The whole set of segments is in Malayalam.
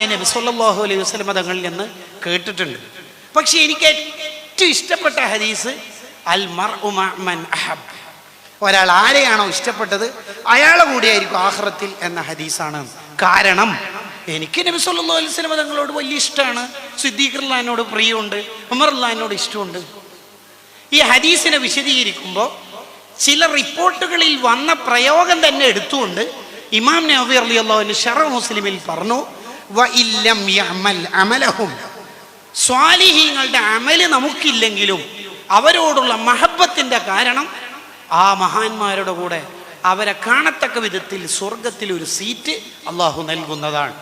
നബി സല്ലല്ലാഹു അലൈഹി വസ്ലം തങ്ങളിൽ നിന്ന് കേട്ടിട്ടുണ്ട്. പക്ഷേ എനിക്ക് ഏറ്റവും ഇഷ്ടപ്പെട്ട ഹദീസ് അൽ മർഉ ഉമൻ അഹബ്. ഒരാൾ ആരെയാണോ ഇഷ്ടപ്പെട്ടത് അയാളെ കൂടിയായിരിക്കും ആഹ്റത്തിൽ എന്ന ഹദീസാണ്. കാരണം എനിക്ക് നബി സല്ലല്ലാഹു അലൈഹി വസല്ലം തങ്ങളോട് വലിയ ഇഷ്ടമാണ്. സിദ്ദീഖുല്ലാനോട് പ്രിയമുണ്ട്. ഉമർല്ലാനോട് ഇഷ്ടമുണ്ട്. ഈ ഹദീസിനെ വിശദീകരിക്കുമ്പോൾ ചില റിപ്പോർട്ടുകളിൽ വന്ന പ്രയോഗം തന്നെ എടുത്തുകൊണ്ട് ഇമാം നബി അള്ളാഹുവിന് ഷറ മുസ്ലിമിൽ പറഞ്ഞു "വ ഇല്ലം യഅമൽ അമലഹും. സ്വാലിഹീങ്ങളുടെ അമൽ നമുക്കില്ലെങ്കിലും അവരോടുള്ള മഹബത്തിന്റെ കാരണം ആ മഹാന്മാരുടെ കൂടെ അവരെ കാണത്തക്ക വിധത്തിൽ സ്വർഗത്തിൽ ഒരു സീറ്റ് അള്ളാഹു നൽകുന്നതാണ്.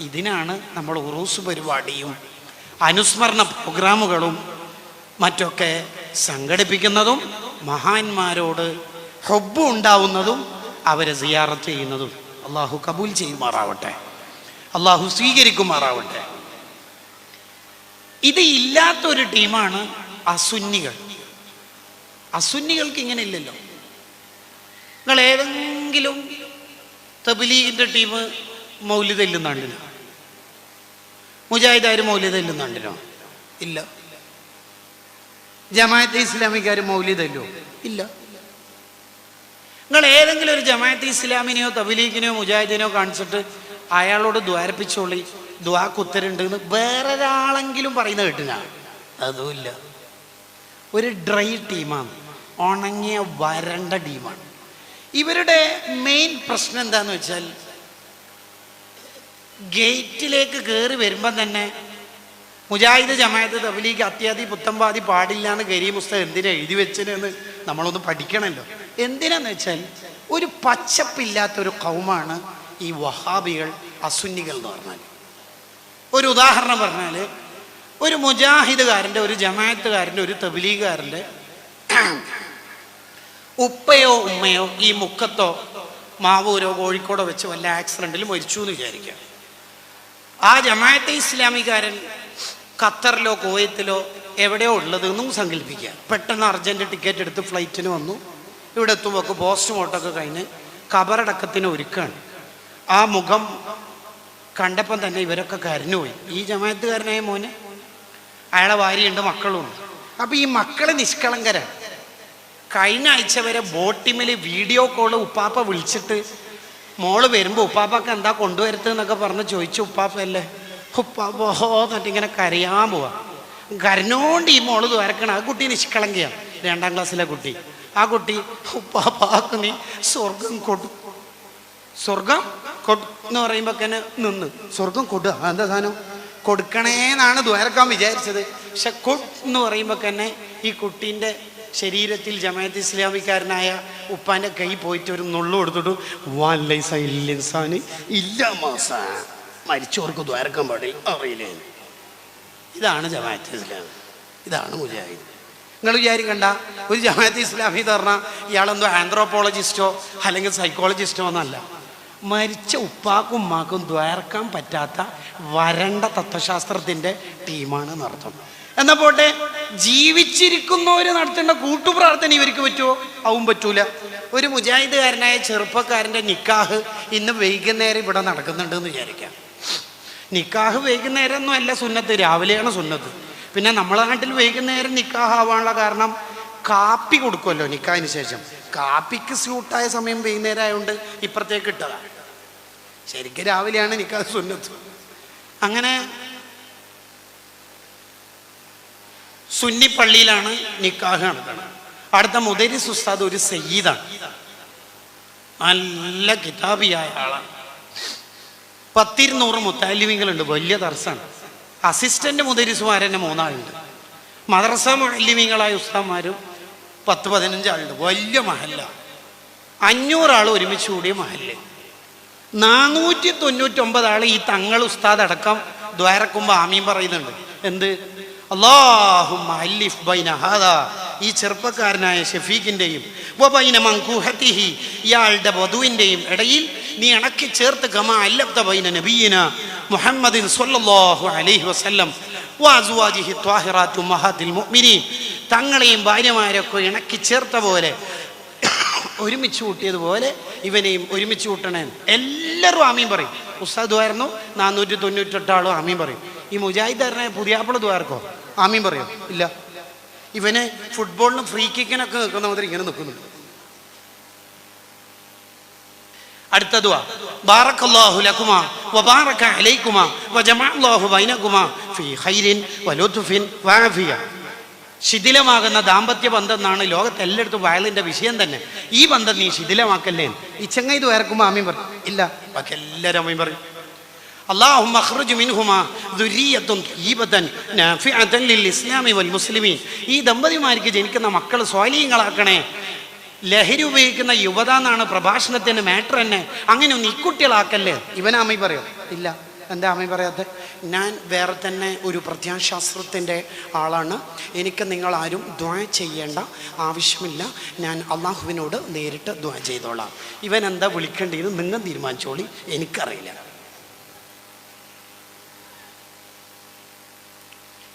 ഇതിനാണ് നമ്മൾ ഉറൂസ് പരിപാടിയും അനുസ്മരണ പ്രോഗ്രാമുകളും മറ്റൊക്കെ സംഘടിപ്പിക്കുന്നതും മഹാന്മാരോട് ഹൊബ്ബുണ്ടാവുന്നതും അവരെ സിയാറത്ത് ചെയ്യുന്നതും. അള്ളാഹു കബൂൽ ചെയ്യുമാറാവട്ടെ. അള്ളാഹു സ്വീകരിക്കുമാറാവട്ടെ. ഇത് ഇല്ലാത്തൊരു ടീമാണ് അസുന്നികൾ. അസുന്നികൾക്ക് ഇങ്ങനെ ഇല്ലല്ലോ. നിങ്ങൾ ഏതെങ്കിലും തബിലീഗിന്റെ ടീം മൗലിത ഇല്ലെന്നാണ്ടിനോ മുജാഹിദാർ മൗലിത ഇല്ലെന്നാണ്ടിനോ ഇല്ല. ജമാഅത്ത് ഇസ്ലാമിക്കാർ മൗലിദല്ലോ ഇല്ല. നിങ്ങൾ ഏതെങ്കിലും ഒരു ജമാഅത്ത് ഇസ്ലാമിനെയോ തബിലീഗിനെയോ മുജാഹിദിനെയോ കാണിച്ചിട്ട് അയാളോട് ദ്വാരപ്പിച്ചോളി ദ്വാക്ക് ഉത്തരുണ്ട് എന്ന് വേറെ ഒരാളെങ്കിലും പറയുന്നത് കേട്ടില്ല അതുമില്ല. ഒരു ഡ്രൈ ടീമാണ്. ഉണങ്ങിയ വരണ്ട ടീമാണ്. ഇവരുടെ മെയിൻ പ്രശ്നം എന്താന്ന് വെച്ചാൽ ഗേറ്റിലേക്ക് കയറി വരുമ്പം തന്നെ മുജാഹിദ് ജമായത്ത് തബലീഗ് അത്യാദി പുത്തമ്പാതി പാടില്ല എന്ന് കരീം ഉസ്താദ് എന്തിനാ എഴുതി വെച്ചതെന്ന് നമ്മളൊന്ന് പഠിക്കണമല്ലോ എന്തിനാന്ന് വെച്ചാൽ ഒരു പച്ചപ്പില്ലാത്തൊരു കൗമാണ് ഈ വഹാബികൾ അസുന്നികൾ എന്ന് പറഞ്ഞാൽ ഒരു ഉദാഹരണം പറഞ്ഞാൽ ഒരു മുജാഹിദുകാരന്റെ ഒരു ജമായത്തുകാരന്റെ ഒരു തബിലീഗുകാരന്റെ ഉപ്പയോ ഉമ്മയോ ഈ മുക്കത്തോ മാവൂരോ കോഴിക്കോടോ വെച്ച് വല്ല ആക്സിഡന്റിൽ മരിച്ചു എന്ന് വിചാരിക്കുക. ആ ജമാഅത്തെ ഇസ്ലാമിക്കാരൻ ഖത്തറിലോ കുവൈത്തിലോ എവിടെയോ ഉള്ളത് എന്നും സങ്കല്പിക്കുക. പെട്ടെന്ന് അർജന്റ് ടിക്കറ്റ് എടുത്ത് ഫ്ലൈറ്റിന് വന്നു. ഇവിടെ എത്തുമ്പോൾ പോസ്റ്റ്മോർട്ടമൊക്കെ കഴിഞ്ഞ് കബറടക്കത്തിന് ഒരുക്കാണ്. ആ മുഖം കണ്ടപ്പം തന്നെ ഇവരൊക്കെ കരഞ്ഞുപോയി. ഈ ജമായത്തുകാരനായ മോനെ? അയാളെ ഭാര്യയുണ്ട് മക്കളുണ്ട് അപ്പം ഈ മക്കൾ നിഷ്കളങ്കര. കഴിഞ്ഞ ആഴ്ച വരെ ബോട്ടിമിൽ വീഡിയോ കോൾ ഉപ്പാപ്പ വിളിച്ചിട്ട് മോൾ വരുമ്പോൾ ഉപ്പാപ്പക്ക് എന്താ കൊണ്ടുവരുത്തെന്നൊക്കെ പറഞ്ഞ് ചോദിച്ചു ഉപ്പാപ്പയല്ലേ? ഉപ്പാപ്പോ എന്നിട്ട് ഇങ്ങനെ കരയാൻ പോവാ. കരഞ്ഞോണ്ട് ഈ മോൾ വരക്കണം ആ കുട്ടി നിഷ്കളങ്കയാണ് രണ്ടാം ക്ലാസ്സിലെ കുട്ടി. ആ കുട്ടി ഉപ്പാപ്പാക്ക് നീ സ്വർഗം കൊടു സ്വർഗം? എന്ന് പറയുമ്പോൾ തന്നെ നിന്ന്. സ്വർഗം കൊടുക എന്താ സാധനം? കൊടുക്കണേന്നാണ് ദ്വാരക്കാൻ വിചാരിച്ചത്. പക്ഷെ കൊട് എന്ന് പറയുമ്പോൾ തന്നെ ഈ കുട്ടീന്റെ ശരീരത്തിൽ ജമാഅത്ത് ഇസ്ലാമിക്കാരനായ ഉപ്പാന്റെ കൈ പോയിട്ട് ഒരു നുള്ളു കൊടുത്തിട്ടു വാൻ ലൈസ ഇല്ലിൻസാന് ഇല്ല മാസ. മരിച്ചവർക്ക് ദ്വാരക്കാൻ പാടില്ല. അറിയില്ലേ? ഇതാണ് ജമാഅത്ത് ഇസ്ലാം. ഇതാണ് മുജാഹിദ്. നിങ്ങൾ വിചാരിക്കണ്ട ഒരു ജമാഅത്ത് ഇസ്ലാമി എന്ന് പറഞ്ഞാൽ ഇയാളെന്തോ ആന്ത്രോപോളജിസ്റ്റോ അല്ലെങ്കിൽ സൈക്കോളജിസ്റ്റോ എന്നല്ല. മരിച്ച ഉപ്പാക്കും ഉമ്മാക്കും ദ്വാരക്കാൻ പറ്റാത്ത വരണ്ട തത്വശാസ്ത്രത്തിന്റെ ടീമാണ് നടത്തുന്നത് എന്നാ പോട്ടെ ജീവിച്ചിരിക്കുന്നവര് നടത്തേണ്ട കൂട്ടുപ്രാർത്ഥന ഇവർക്ക് പറ്റുമോ? ആവും പറ്റൂല. ഒരു മുജാഹിദുകാരനായ ചെറുപ്പക്കാരന്റെ നിക്കാഹ് ഇന്ന് വൈകുന്നേരം ഇവിടെ നടക്കുന്നുണ്ട് എന്ന് വിചാരിക്കാം. നിക്കാഹ് വൈകുന്നേരം ഒന്നും അല്ല സുന്നത്ത് രാവിലെയാണ് സുന്നത്ത്. പിന്നെ നമ്മളെ നാട്ടിൽ വൈകുന്നേരം നിക്കാഹ് ആവാനുള്ള കാരണം കാപ്പി കൊടുക്കുമല്ലോ നിക്കാതിന് ശേഷം. കാപ്പിക്ക് സ്യൂട്ടായ സമയം വൈകുന്നേരം ആയതുകൊണ്ട് ഇപ്പുറത്തേക്ക് ഇട്ടതാണ് ശരിക്കും രാവിലെയാണ് നിക്കാഹ് സുന്നത്ത്. അങ്ങനെ സുന്നി പള്ളിയിലാണ് നിക്കാഹ് നടക്കുന്നത് അടുത്ത മുതരി സുസ്താദ് ഒരു സയ്യിദാണ്. നല്ല കിതാബിയായ ആളാണ്. പത്തിരുന്നൂറ് മുത്താലിമികളുണ്ട് വലിയ തർസാണ്. അസിസ്റ്റന്റ് തന്നെ മൂന്നാളുണ്ട്. മദ്രസ മുല്ലിമിങ്ങളായ ഉസ്താന്മാരും പത്ത് പതിനഞ്ച് ആളുണ്ട്. വലിയ മഹല്ല. അഞ്ഞൂറാൾ ഒരുമിച്ച് കൂടിയ മഹല്ല്. നാനൂറ്റി തൊണ്ണൂറ്റൊമ്പത് ആൾ ഈ തങ്ങൾ ഉസ്താദ് അടക്കം ദ്വാരക്കുമ്പോൾ ആമീൻ പറയുന്നുണ്ട്. എന്ത്? അള്ളാഹും അല്ലിഫ് ബൈന ഹാദാ. ഈ ചെറുപ്പക്കാരനായ ഷെഫീഖിന്റെയും വബൈന മങ്കൂഹത്തിഹി ഇയാളുടെ വധുവിന്റെയും ഇടയിൽ നീ ഇണക്കി ചേർത്ത് കമാ അല്ലബ്ത ബൈന നബീന മുഹമ്മദിൻ സ്വല്ലല്ലാഹു അലൈഹി വസല്ലം. വാസുവാജിഹി ത്വാഹിറാത്തു മഹാദിൽ മുഅ്മിനീൻ. തങ്ങളെയും ഭാര്യമാരൊക്കെ ഇണക്കി ചേർത്ത പോലെ ഒരുമിച്ച് കൂട്ടിയതുപോലെ ഇവനെയും ഒരുമിച്ച് കൂട്ടണേ. എല്ലാവരും ആമീൻ പറയും. ഉസ്താദ് ദ്വാരുന്നു നാനൂറ്റി തൊണ്ണൂറ്റെട്ടാളും ആമീൻ പറയും. ഈ മുജാഹിദാരനെ പുതിയാപ്പിള ദ്വാർക്കോ ആമീൻ പറയോ. ഇല്ല. ഇവന് ഫുട്ബോളിനും ഫ്രീ കിക്കിനൊക്കെ നിൽക്കുന്ന മുതൽ ഇങ്ങനെ നിൽക്കുന്നു. അടുത്ത ദുആ. ബാറക്കല്ലാഹു ലക്കുമാ വബാറക അലൈക്കുമാ വജമഅല്ലാഹു ബൈനകുമാ ഫീ വലുത്ഫിൻ ശിഥിലമാകുന്ന ദാമ്പത്യ ബന്ധം എന്നാണ് ലോകത്തെല്ലായിടത്തും വയലിന്റെ വിഷയം തന്നെ. ഈ ബന്ധം നീ ശിഥിലമാക്കല്ലേ? ഈ ചെങ്ങ വേർക്കുമ്പോൾ അമ്മയും പറയും. ഇല്ല ബാക്കി എല്ലാവരും അമ്മയും പറയും. മുസ്ലിമീൻ ഈ ദമ്പതിമാർക്ക് ജനിക്കുന്ന മക്കൾ സ്വാലീയങ്ങളാക്കണേ ലഹരി ഉപയോഗിക്കുന്ന യുവത എന്നാണ് പ്രഭാഷണത്തിന്റെ മാറ്റർ തന്നെ. അങ്ങനെ ഒന്ന് ഇക്കുട്ടികളാക്കല്ലേ ഇവനാമ്മ പറയോ. ഇല്ല. എന്താ അമ്മ പറയാത്ത? ഞാൻ വേറെ തന്നെ ഒരു പ്രത്യാശാസ്ത്രത്തിന്റെ ആളാണ്. എനിക്ക് നിങ്ങളാരും ദ്വാ ചെയ്യേണ്ട ആവശ്യമില്ല. ഞാൻ അള്ളാഹുവിനോട് നേരിട്ട് ദ്വാ ചെയ്തോളാം. ഇവൻ എന്താ വിളിക്കേണ്ടത് നിങ്ങൾ തീരുമാനിച്ചോളി. എനിക്കറിയില്ല.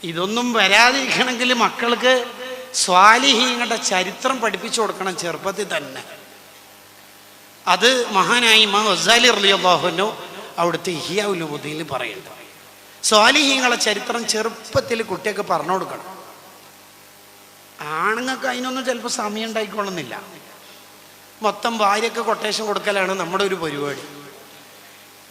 ഇതൊന്നും വരാതിരിക്കണമെങ്കിൽ മക്കൾക്ക് സ്വാലിഹീങ്ങളുടെ ചരിത്രം പഠിപ്പിച്ചു കൊടുക്കണം ചെറുപ്പത്തിൽ തന്നെ. അത് മഹാനായി ഇമാം റലിയോ റളിയല്ലാഹുവിനു അവിടുത്തെ ഇഹിയാവുലുമുദ്ദീൽ പറയുന്നത് സ്വാലിഹീങ്ങളെ ചരിത്രം ചെറുപ്പത്തിൽ കുട്ടിയൊക്കെ പറഞ്ഞു കൊടുക്കണം. ആണുങ്ങൾക്ക് അതിനൊന്നും ചിലപ്പോൾ സമയം ഉണ്ടായിക്കൊള്ളുന്നില്ല മൊത്തം ഭാര്യയ്ക്ക് കൊട്ടേഷൻ കൊടുക്കലാണ് നമ്മുടെ ഒരു പരിപാടി.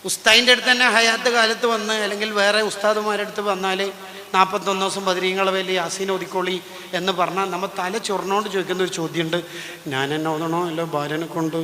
ഉസ്താദിന്റെ അടുത്ത് തന്നെ ഹയാത്ത് കാലത്ത് വന്ന് അല്ലെങ്കിൽ വേറെ ഉസ്താദുമാരുടെ അടുത്ത് വന്നാൽ നാൽപ്പത്തൊന്ന് ദിവസം ബദരീങ്ങളെ വലിയ യാസീൻ ഒതുക്കോളി എന്ന് പറഞ്ഞാൽ നമ്മൾ തല ചൊറിനോണ്ട് ചോദിക്കുന്ന ഒരു ചോദ്യമുണ്ട്. ഞാൻ എന്നെ ഓതണോ? അല്ല ഭാര്യനെ കൊണ്ട്